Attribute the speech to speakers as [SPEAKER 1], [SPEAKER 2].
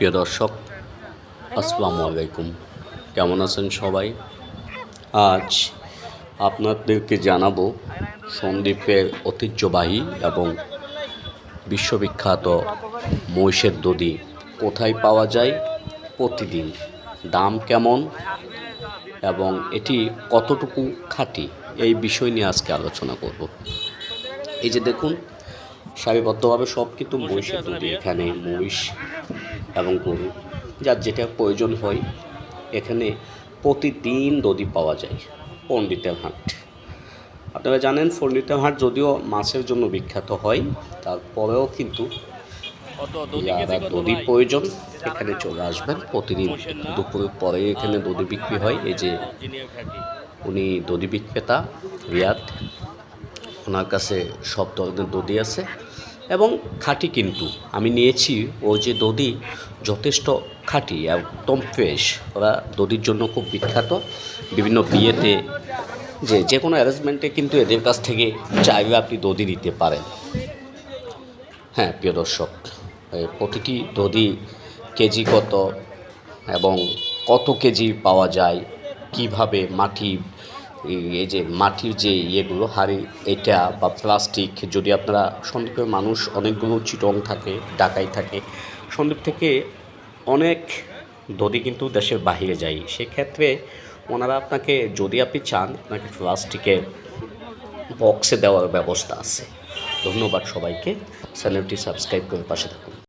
[SPEAKER 1] প্রিয় দর্শক, আসসালামু আলাইকুম। কেমন আছেন সবাই? আজ আপনাদেরকে জানাব সন্দ্বীপের ঐতিহ্যবাহী এবং বিশ্ববিখ্যাত মহিষের দধি কোথায় পাওয়া যায়, প্রতিদিন দাম কেমন এবং এটি কতটুকু খাঁটি, এই বিষয় নিয়ে আজকে আলোচনা করব। এই যে দেখুন সারিবদ্ধভাবে সব কিন্তু মহিষের দধি এখানে মহিষ এবং গরু যার যেটা প্রয়োজন হয় এখানে প্রতিদিন দধি পাওয়া যায় পণ্ডিতের হাট। আপনারা জানেন পণ্ডিতের হাট যদিও মাছের জন্য বিখ্যাত হয় তারপরেও কিন্তু যারা দধি প্রয়োজন এখানে চলে আসবেন প্রতিদিন। দুপুরের পরে এখানে দধি বিক্রি হয় এই যে উনি দধি বিক্রেতা রিয়াদ। ওনার কাছে সব ধরনের দধি আছে এবং খাঁটি কিন্তু। আমি নিয়েছি, ও যে দধি যথেষ্ট খাঁটি, একদম ফ্রেশ। ওরা দধির জন্য খুব বিখ্যাত। বিভিন্ন বিয়েতে যে যে কোনো অ্যারেঞ্জমেন্টে কিন্তু এদের কাছ থেকে চাইবে আপনি দধি নিতে পারেন। হ্যাঁ প্রিয় দর্শক প্রতিটি দধি কেজি কত এবং কত কেজি পাওয়া যায়, কীভাবে মাটি এই- যে মাটির যে ইয়েগুলো, হাড়ি, এটা বা প্লাস্টিক, যদি আপনারা সন্দীপের মানুষ অনেকগুলো চিটং থাকে, ডাকাই থাকে সন্দীপ থেকে অনেক দধি কিন্তু দেশের বাহিরে যায়। সেক্ষেত্রে ওনারা আপনাকে, যদি আপনি চান, আপনাকে প্লাস্টিকের বক্সে দেওয়ার ব্যবস্থা আছে। ধন্যবাদ সবাইকে। চ্যানেলটি সাবস্ক্রাইব করে পাশে থাকুন।